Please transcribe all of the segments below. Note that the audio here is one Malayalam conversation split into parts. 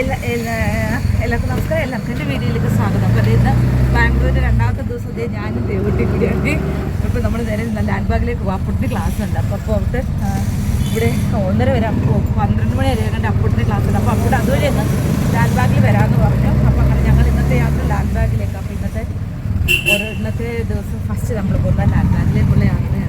എല്ലാ എല്ലാ എല്ലാവർക്കും നമസ്കാരം. എല്ലാവർക്കും എന്റെ വീഡിയോയിലേക്ക് സ്വാഗതം. അപ്പോൾ ഇന്ന് ബാംഗ്ലൂർ രണ്ടാമത്തെ ദിവസം ഇതേ ഞാനും ദേവൂട്ടി കൂടിയാണ്. ഇപ്പോൾ നമ്മൾ നേരെ ലാൻഡ് ബാഗിലേക്ക് അപ്പുട്ടിന് ക്ലാസ് ഉണ്ട്. അപ്പോൾ അപ്പോൾ അവിടെ ഇവിടെ ഒന്നര വരെ പന്ത്രണ്ട് മണി വരെ കണ്ട് അപ്പുട്ടിന് ക്ലാസ് ഉണ്ട്. അപ്പോൾ അവിടെ അതുവഴി ഒന്ന് ലാൻഡ് ബാഗിൽ വരാമെന്ന് പറഞ്ഞു. അപ്പോൾ അങ്ങനെ ഞങ്ങൾ ഇന്നത്തെ യാത്ര ലാൻഡ് ബാഗിലേക്ക് അപ്പോൾ ഇന്നത്തെ ഒരു ഇന്നത്തെ ദിവസം ഫസ്റ്റ് നമ്മൾ പോകുന്ന ലാൻഡ് ബാഗിലേക്കുള്ള യാത്രയാണ്.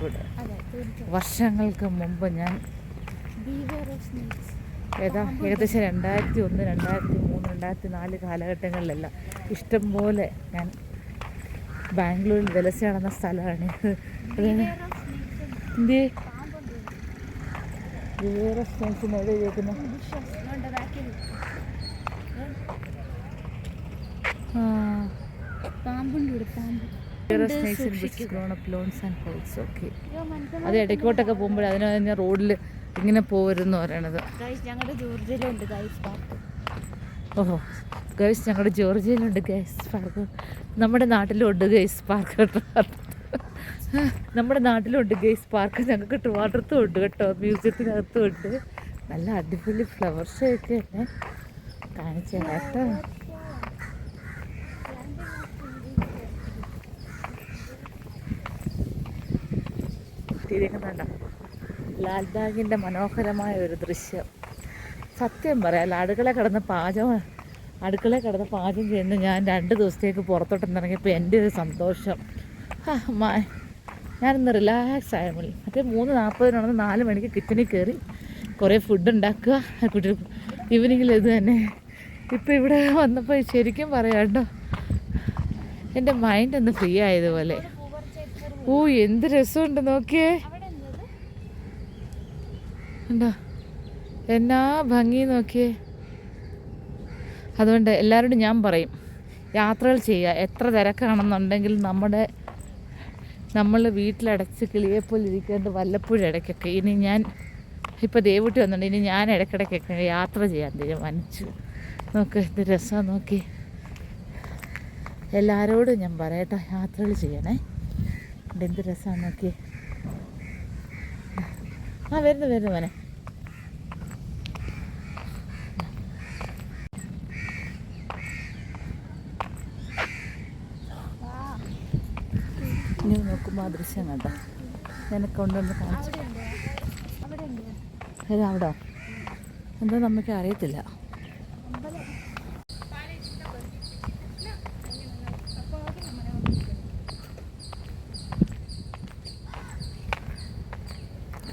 കൂടെ. വർഷങ്ങൾക്ക് മുമ്പ് ഞാൻ ഏതാ ഏകദേശം രണ്ടായിരത്തി ഒന്ന് രണ്ടായിരത്തി മൂന്ന് രണ്ടായിരത്തി നാല് കാലഘട്ടങ്ങളിലെല്ലാം ഇഷ്ടംപോലെ ഞാൻ ബാംഗ്ലൂരിൽ വിലസ നടന്ന സ്ഥലമാണ്. എന്തേ? വേറെ എവിടെ പാമ്പുണ്ട് ഇവിടെ പാമ്പ്. അത് ഇടയ്ക്കോട്ടൊക്കെ പോകുമ്പോൾ അതിന് തന്നെ റോഡിൽ ഇങ്ങനെ പോകരുതെന്ന് പറയണത്. ഗൈസ് ഞങ്ങളുടെ ജോർജിയയിലുണ്ട് ഗൈസ് പാർക്ക് ഓഹോ ഗൈസ് ഞങ്ങളുടെ ജോർജിയയിലുണ്ട് ഗൈസ് പാർക്ക്. നമ്മുടെ നാട്ടിലുണ്ട് ഗൈസ് പാർക്ക് നമ്മുടെ നാട്ടിലുണ്ട് ഗൈസ് പാർക്ക്. ഞങ്ങൾക്ക് ട്രിവാൻഡ്രത്തും ഉണ്ട് കേട്ടോ മ്യൂസിയത്തിനകത്തും ഉണ്ട്. നല്ല അടിപൊളി ഫ്ലവർ ഷോ ഒക്കെ കാണിച്ചു കാണിച്ചു തരാം കണ്ട മനോഹരമായ ഒരു ദൃശ്യം. സത്യം പറയാം അടുക്കള കിടന്ന് പാചകം അടുക്കള കിടന്ന് പാചകം ചെയ്യുന്ന ഞാൻ രണ്ട് ദിവസത്തേക്ക് പുറത്തോട്ട് ഇറങ്ങിയപ്പോൾ എന്റെ ഒരു സന്തോഷം. ഞാനൊന്ന് റിലാക്സ് ആയ മതി മറ്റേ മൂന്ന് നാൽപ്പതിനാണെന്ന് നാല് മണിക്ക് കിച്ചണിൽ കയറി കുറേ ഫുഡ് ഉണ്ടാക്കുക. കുട്ടി ഈവനിങ്ങിൽ ഇത് തന്നെ. ഇപ്പം ഇവിടെ വന്നപ്പോൾ ശരിക്കും പറയാം കേട്ടോ എന്റെ മൈൻഡ് ഒന്ന് ഫ്രീ ആയതുപോലെ. ഓ എന്ത് രസമുണ്ട് നോക്കിയേ. ഉണ്ടോ എന്നാ ഭംഗി നോക്കിയേ. അതുകൊണ്ട് എല്ലാവരോടും ഞാൻ പറയും യാത്രകൾ ചെയ്യുക. എത്ര തിരക്കാണെന്നുണ്ടെങ്കിൽ നമ്മുടെ നമ്മൾ വീട്ടിലടച്ച് കിളിയെപ്പോലെ ഇരിക്കേണ്ട വല്ലപ്പോഴും ഇടയ്ക്കൊക്കെ. ഇനി ഞാൻ ഇപ്പോൾ ദേവൂട്ടി വന്നിട്ടുണ്ട്. ഇനി ഞാൻ ഇടയ്ക്കിടയ്ക്കൊക്കെ യാത്ര ചെയ്യാൻ തീരുമാനിച്ചു. നോക്ക് ഇത് രസമാണ് നോക്കി. എല്ലാവരോടും ഞാൻ പറയട്ടെ യാത്രകൾ ചെയ്യണേ. ഇത് എന്ത് രസമാണ് നോക്കി ആ വരുന്നു വരുന്നു മോനെ. ഇനി നോക്കുമ്പോൾ ആ ദൃശ്യം കണ്ടോ? ഞാനൊക്കെ കൊണ്ടുവന്ന് കാണിച്ചു. ഉണ്ട് അവിടെ. എന്താ നമുക്ക് അറിയത്തില്ല.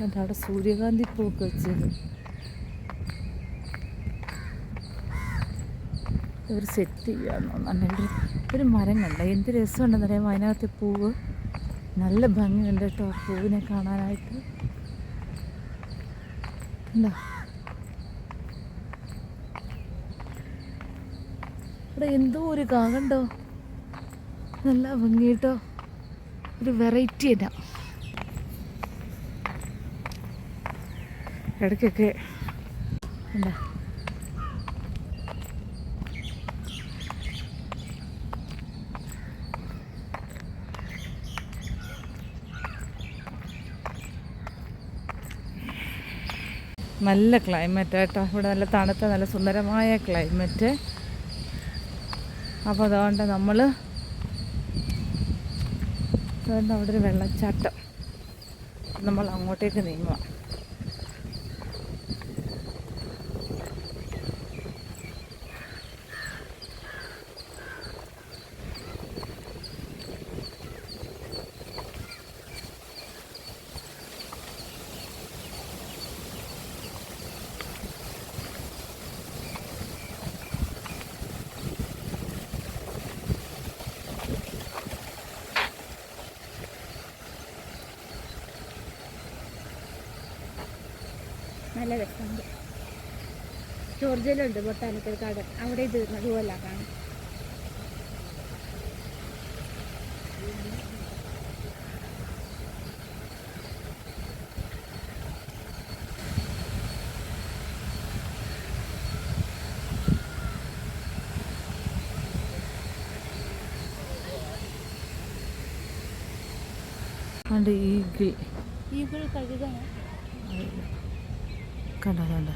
കണ്ടോ അവിടെ സൂര്യകാന്തി പൂക്ക് വെച്ചത് ഇവർ സെറ്റ് ചെയ്യാന്ന് അല്ലെങ്കിൽ ഒരു മരം കണ്ട? എന്ത് രസമുണ്ടെന്ന് അറിയാം അതിനകത്തെ പൂവ്? നല്ല ഭംഗിയുണ്ട് കേട്ടോ പൂവിനെ കാണാനായിട്ട്. എന്താ ഇവിടെ എന്തോ ഒരു കാ കണ്ടോ നല്ല ഭംഗി കേട്ടോ. ഒരു വെറൈറ്റി എന്നാ ഇടയ്ക്കൊക്കെ എന്താ നല്ല ക്ലൈമറ്റ് കേട്ടോ ഇവിടെ നല്ല തണുത്ത നല്ല സുന്ദരമായ ക്ലൈമറ്റ് അപ്പോൾ അതുകൊണ്ട് നമ്മൾ അതുകൊണ്ട് അവിടെ ഒരു വെള്ളച്ചാട്ടം. നമ്മൾ അങ്ങോട്ടേക്ക് നീങ്ങുക നല്ല രസമുണ്ട്. ജോർജിയയിലുണ്ട് ബൊട്ടാനിക്കൽ ഗാർഡൻ. അവിടെ ഇത് അതുപോലെ കാണും അതുകൊണ്ട് ഈഗിൾ ഈഗിൾ കഴുകാൻ കണ്ടോ കണ്ടോ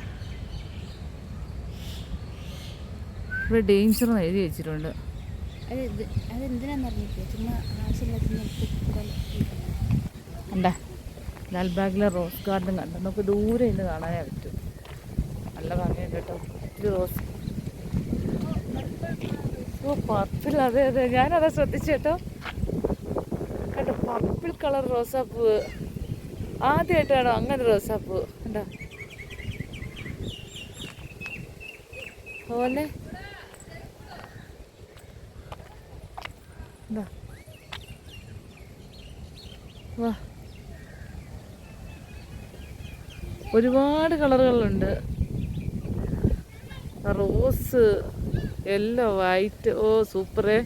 ഇവിടെ ഡേഞ്ചർ എന്ന് എഴുതി വെച്ചിട്ടുണ്ട്. കണ്ടാ? ലാൽബാഗിലെ റോസ് ഗാർഡൻ കണ്ടോ? നമുക്ക് ദൂരെ ഇന്ന് കാണാനേ പറ്റും. നല്ല ഭംഗിയുണ്ട് കേട്ടോ. ഒത്തിരി റോസ്. ഓ പർപ്പിൾ അതെ അതെ. ഞാനതാ ശ്രദ്ധിച്ചു കേട്ടോ. പർപ്പിൾ കളർ റോസാപ്പൂ. ആദ്യമായിട്ടാണോ അങ്ങനെ റോസാപ്പൂ? കണ്ടോ? പോലെ ഒരുപാട് കളറുകളുണ്ട്. റോസ് യെല്ലോ വൈറ്റ് ഓ സൂപ്പറേ.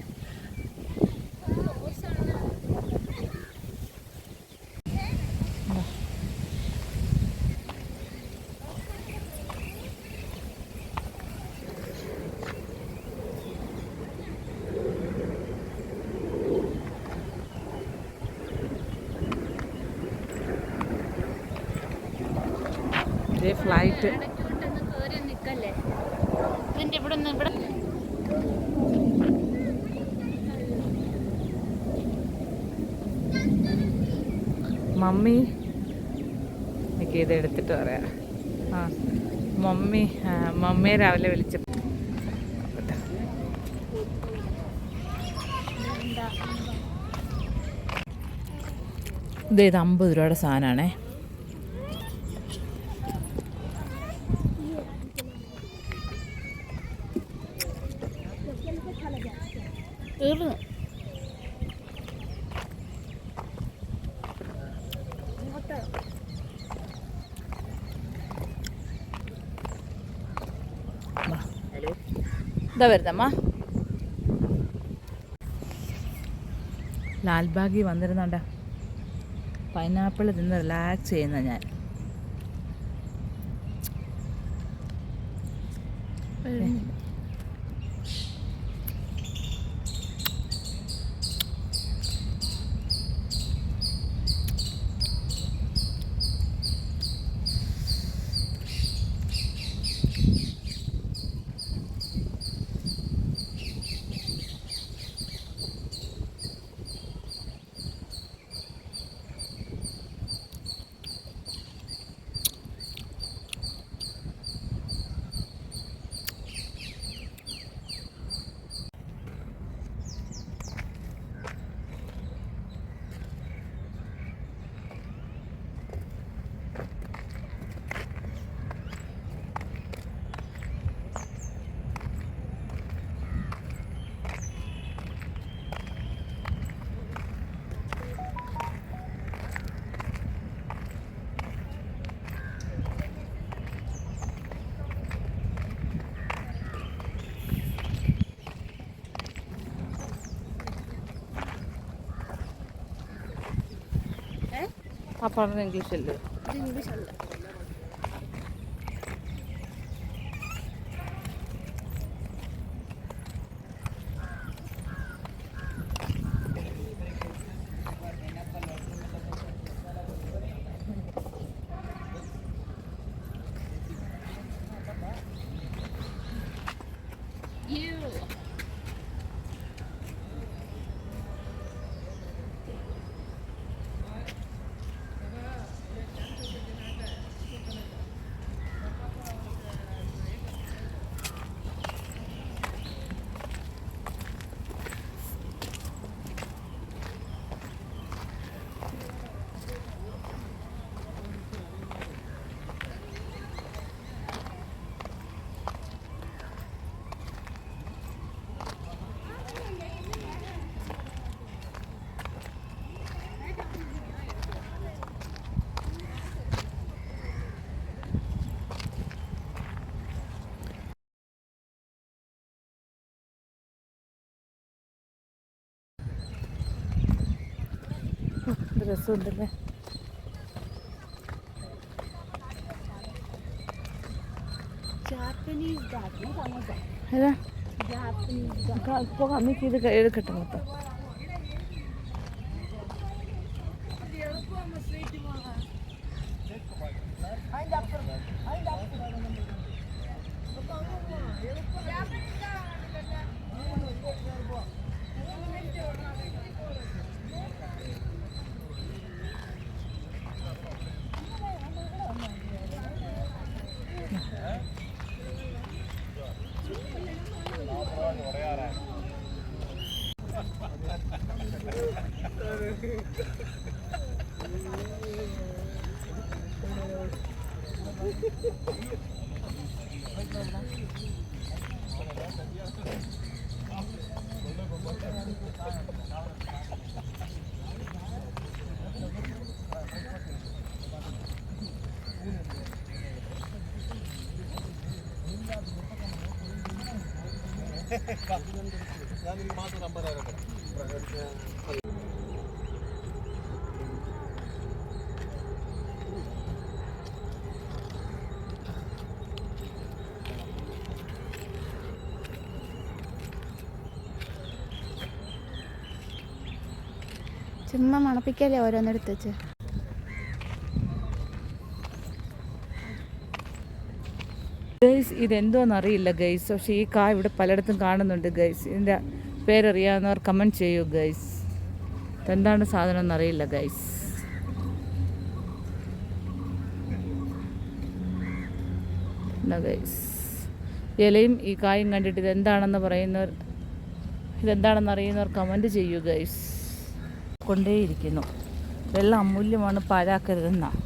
ഫ്ലൈറ്റ്. മമ്മി എനിക്ക് ഇത് എടുത്തിട്ട് പറയാം. ആ മമ്മി മമ്മിയെ രാവിലെ വിളിച്ച. ഇത് ഇത് അമ്പത് രൂപയുടെ സാധനമാണേ തീർന്നു ഇതാ വരുന്നമ്മ. പൈനാപ്പിൾ തിന്ന് റിലാക്സ് ചെയ്യുന്ന ഞാൻ. ആ പറഞ്ഞ ഇംഗ്ലീഷ് ഇത് രസമുണ്ടല്ലേ? ഏതാ ഇപ്പോൾ കമ്മിക്ക് ഇത് എടുക്കട്ടെ മൊത്തം ചുമ്മാ മണപ്പിക്കല്ലേ ഓരോന്നെടുത്ത് വെച്ച്? ഗൈസ് ഇതെന്തോന്ന് അറിയില്ല ഗൈസ് പക്ഷേ ഈ കാ ഇവിടെ പലയിടത്തും കാണുന്നുണ്ട് ഗൈസ് ഇതിന്റെ പേരറിയാവുന്നവർ കമന്റ് ചെയ്യൂ ഗൈസ് എന്താണ് സാധനം എന്നറിയില്ല ഗൈസ് ഗൈസ് ഇലയും ഈ കായും കണ്ടിട്ട് ഇതെന്താണെന്ന് പറയുന്നവർ ഇതെന്താണെന്ന് അറിയുന്നവർ കമന്റ് ചെയ്യൂ ഗൈസ് കൊണ്ടേയിരിക്കുന്നു. വെള്ളം അമൂല്യമാണ് പാഴാക്കരുതെന്നാണ്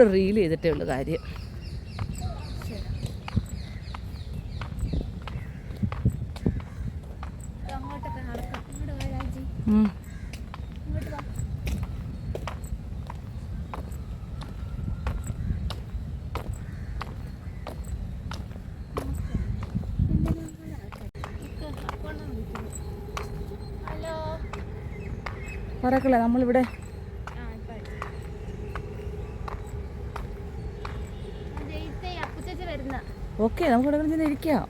ഇവിടെ റീൽ ചെയ്തിട്ടേ ഉള്ളൂ കാര്യം. അങ്ങോട്ടൊക്കെ നടക്കാം ഇങ്ങോട്ട് വാ രാജി ഉം. ഇങ്ങോട്ട് വാ ഹലോ പറക്കളെ നമ്മളിവിടെ ആ ഇപ്പൊ വെയിറ്റ് അപ്പുച്ചേച്ചി വരുന്ന ഓക്കെ നമുക്ക് ഇവിടെ ഇരിക്കാം.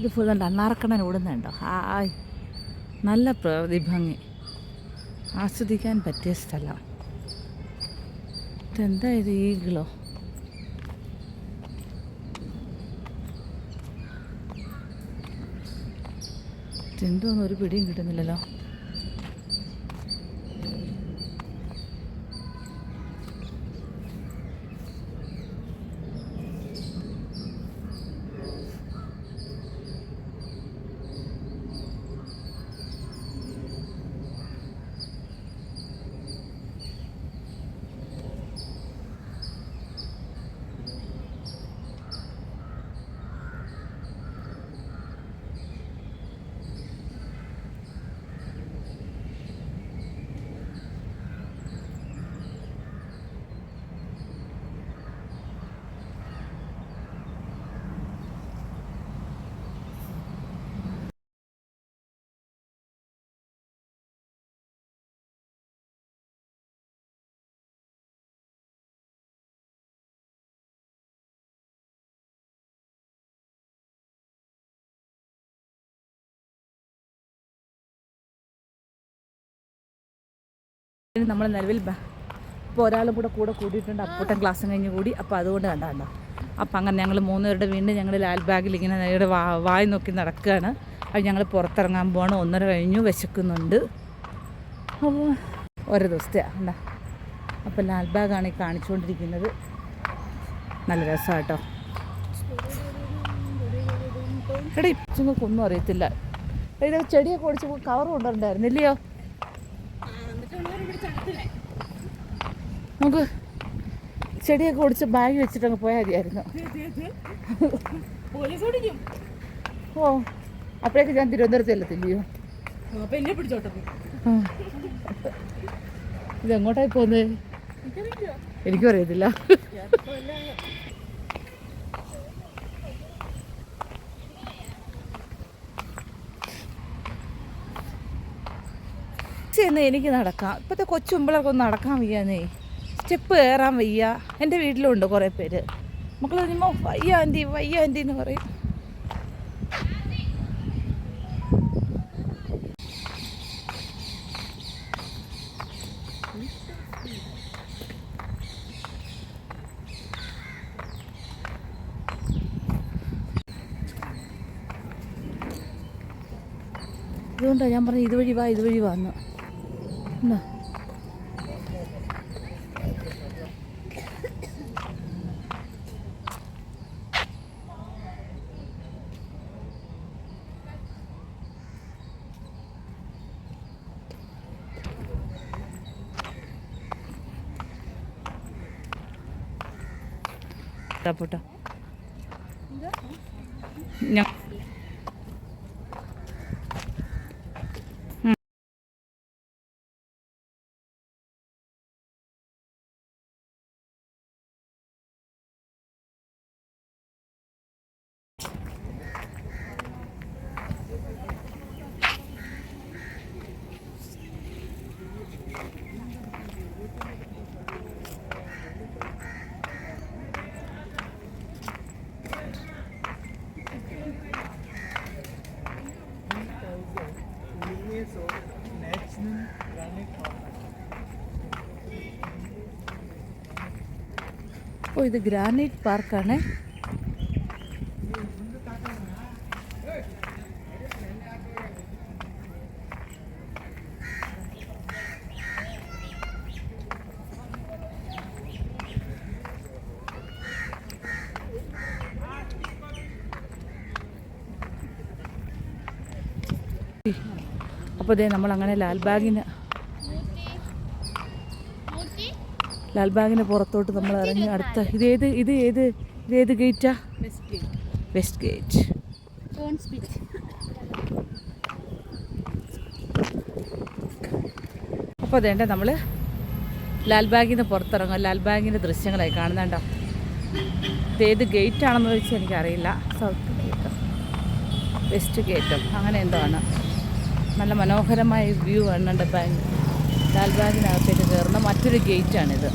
ഇത് ഫുൾ കണ്ട അണ്ണാറക്കണ്ണൻ ഓടുന്നുണ്ടോ ഹായ്. നല്ല പ്രതിഭംഗി. ആസ്വദിക്കാൻ പറ്റിയ സ്ഥലം. ഇതെന്താ ഇത് ഈഗിളോ? എന്തോന്നും ഒരു പിടിയും കിട്ടുന്നില്ലല്ലോ. ഇനി നമ്മൾ നിലവിൽ ഇപ്പോൾ ഒരാളും കൂടെ കൂടെ കൂടിയിട്ടുണ്ട്. അപ്പൂട്ടൻ ക്ലാസ്സും കഴിഞ്ഞ് കൂടി. അപ്പോൾ അതുകൊണ്ട് കണ്ടാണ്ട കണ്ടോ? അപ്പം അങ്ങനെ ഞങ്ങൾ മൂന്നുപേരുടെ വീണ്ടും ഞങ്ങൾ ലാൽ ബാഗിൽ ഇങ്ങനെ നേരെ വാ വായി നോക്കി നടക്കുകയാണ് അത് ഞങ്ങൾ പുറത്തിറങ്ങാൻ പോകണം ഒന്നര കഴിഞ്ഞു. വിശക്കുന്നുണ്ട്. ഓരോ ദിവസത്തെ കണ്ട. അപ്പോൾ ലാൽ ബാഗാണ് ഈ കാണിച്ചുകൊണ്ടിരിക്കുന്നത് നല്ല രസമാണ് കേട്ടോ എടാ ഇപ്പൊങ്ങൾക്ക് ഒന്നും അറിയത്തില്ല. ചെടിയൊക്കെ ഓടിച്ച് കവർ കൊണ്ടുവരണ്ടായിരുന്നില്ലയോ? നമുക്ക് ചെടിയൊക്കെ ഓടിച്ച് ബാഗ് വെച്ചിട്ട് അങ്ങ് പോയാൽ മതിയായിരുന്നു. ഓ അപ്പോഴേക്ക് ഞാൻ തിരുവനന്തപുരത്ത് ചെല്ലത്തില്ലയോ? ഇത് എങ്ങോട്ടായി പോകുന്നത് എനിക്കും അറിയത്തില്ല. എന്ന് എനിക്ക് നടക്കാം. ഇപ്പോഴത്തെ കൊച്ചുമ്പളൊക്കെ ഒന്ന് നടക്കാൻ വയ്യാന്നേ. സ്റ്റെപ്പ് കയറാൻ വയ്യ. എന്റെ വീട്ടിലുണ്ട് കുറേ പേര്. മക്കൾ വരുമ്പോൾ വയ്യ ആന്റി വയ്യ ആന്റി എന്ന് പറയും. അതുകൊണ്ടാണ് ഞാൻ പറഞ്ഞത് ഇതുവഴി വാ ഇതുവഴി വന്ന് എന്നാ? പോട്ടോ. ഞാൻ ഓ ഇത് ഗ്രാനൈറ്റ് പാർക്കാണ് അപ്പോൾ ഇതേ നമ്മൾ അങ്ങനെ ലാൽബാഗിന് ലാൽബാഗിന് പുറത്തോട്ട് നമ്മൾ ഇറങ്ങി അടുത്ത ഇതേത് ഇത് ഏത് ഇത് ഏത് ഗേറ്റാ? വെസ്റ്റ് ഗേറ്റ് അപ്പോൾ അതേണ്ട നമ്മൾ ലാൽബാഗിൽ നിന്ന് പുറത്തിറങ്ങും ലാൽബാഗിന്റെ ദൃശ്യങ്ങളായി കാണുന്നുണ്ടോ. ഇത് ഏത് ഗേറ്റ് ആണെന്ന് ചോദിച്ചാൽ എനിക്കറിയില്ല. സൗത്ത് ഗേറ്റ് വെസ്റ്റ് ഗേറ്റും അങ്ങനെ എന്തോ ആണ്. നല്ല മനോഹരമായ വ്യൂ ആണ് ബാങ്ക്. ലാൽബാഗിനകത്തേക്ക് കയറുന്ന മറ്റൊരു ഗേറ്റാണിത്.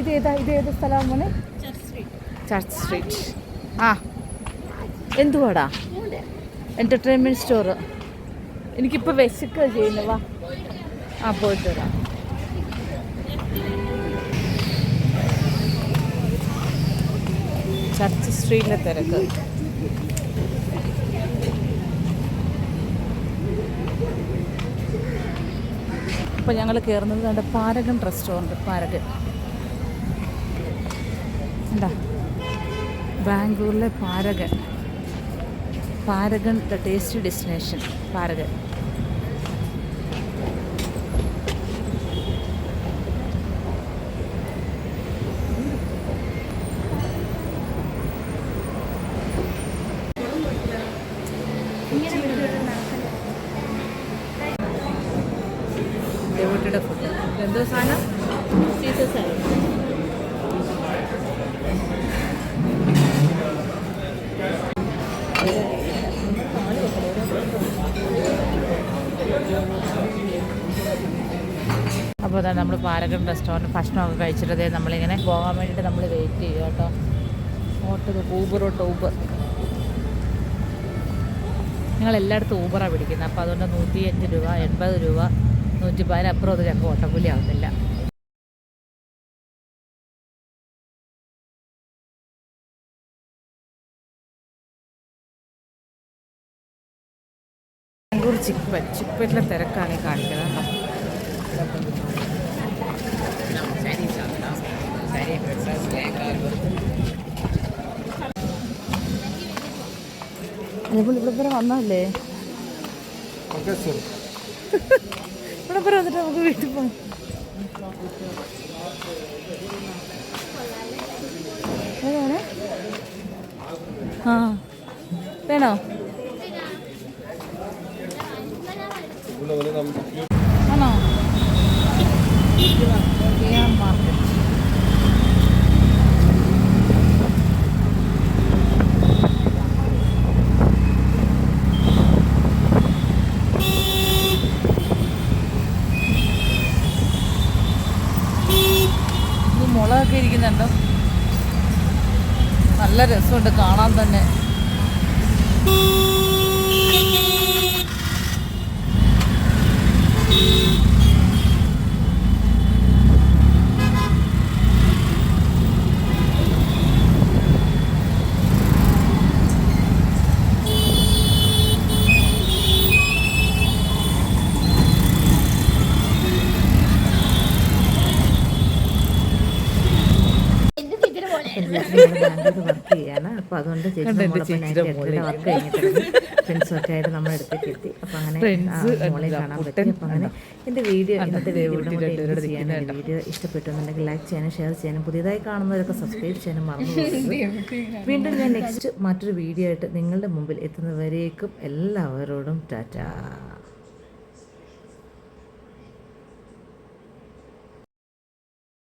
ഇത് ഏതാ ഇത് ഏത് സ്ഥലമാണ് ചർച്ച് സ്ട്രീറ്റ്. ആ എന്തുവാടാ? എന്റർടൈൻമെന്റ് സ്റ്റോറ് എനിക്കിപ്പോൾ വിശക്കുക ചെയ്യുന്നവാ ആ പോയിട്ട് വരാം. ചർച്ച് സ്ട്രീറ്റിലെ തിരക്ക്. അപ്പോൾ ഞങ്ങൾ കയറുന്നത് കണ്ട പാരഗൺ റെസ്റ്റോറന്റ് പാരഗൺ. എന്താ ബാംഗ്ലൂരിലെ Paragon. Paragon the tasty destination Paragon ദേവട്ടിയുടെ food എന്തോ സാധനം അപ്പോൾ നമ്മൾ പാലക്കൻ റെസ്റ്റോറന്റ് ഭക്ഷണമൊക്കെ കഴിച്ചിട്ടതേ നമ്മളിങ്ങനെ പോകാൻ വേണ്ടിയിട്ട് നമ്മൾ വെയിറ്റ് ചെയ്യുക കേട്ടോ. ഓട്ടോ ഊബർ ഓട്ടോ ഊബർ ഞങ്ങൾ എല്ലായിടത്തും ഊബറാണ് പിടിക്കുന്നത്. അപ്പോൾ അതുകൊണ്ട് നൂറ്റി അഞ്ച് രൂപ എൺപത് രൂപ നൂറ്റി പതിനപ്പുറം അത് ഞങ്ങൾക്ക് ഓട്ടപ്പുലി ആവുന്നില്ല. ബാംഗ്ലൂർ ചിപ്പറ്റിലെ ചിക്പറ്റിലെ തിരക്കാണ് ഈ കാണിക്കുന്നത്. അതിപ്പോൾ അതേപോലെ ഇവിടെ വരെ വന്നല്ലേ ഇവിടെ വരെ വന്നിട്ട് നമുക്ക് വീട്ടിൽ പോകാം ഏതാണ് ആ. വേണോ? ആണോ? ചെയ്യാൻ മാർക്കറ്റ് ഇത് മുളകൊക്കെ ഇരിക്കുന്നുണ്ടോ? നല്ല രസമുണ്ട് കാണാൻ തന്നെ ബാംഗ്ലൂർ വർക്ക് അതുകൊണ്ട് ചേച്ചി മോളെ? വർക്ക് കഴിഞ്ഞിട്ടുണ്ട്. ഫ്രണ്ട്സൊക്കെ ആയിട്ട് നമ്മൾ എത്തി അപ്പം അങ്ങനെ Friends ആ, മോളെ അല്ല, കാണാൻ പറ്റി. അപ്പം അങ്ങനെ എന്റെ വീഡിയോ ഇന്നത്തെ വീഡിയോ ചെയ്യാൻ വീഡിയോ ലൈക്ക് ചെയ്യാനും ഷെയർ ചെയ്യാനും പുതിയതായി കാണുന്നവരൊക്കെ സബ്സ്ക്രൈബ് ചെയ്യാനും മറന്നു വീണ്ടും ഞാൻ നെക്സ്റ്റ് മറ്റൊരു വീഡിയോ ആയിട്ട് നിങ്ങളുടെ മുമ്പിൽ എത്തുന്നവരേക്കും എല്ലാവരോടും ടാറ്റാ.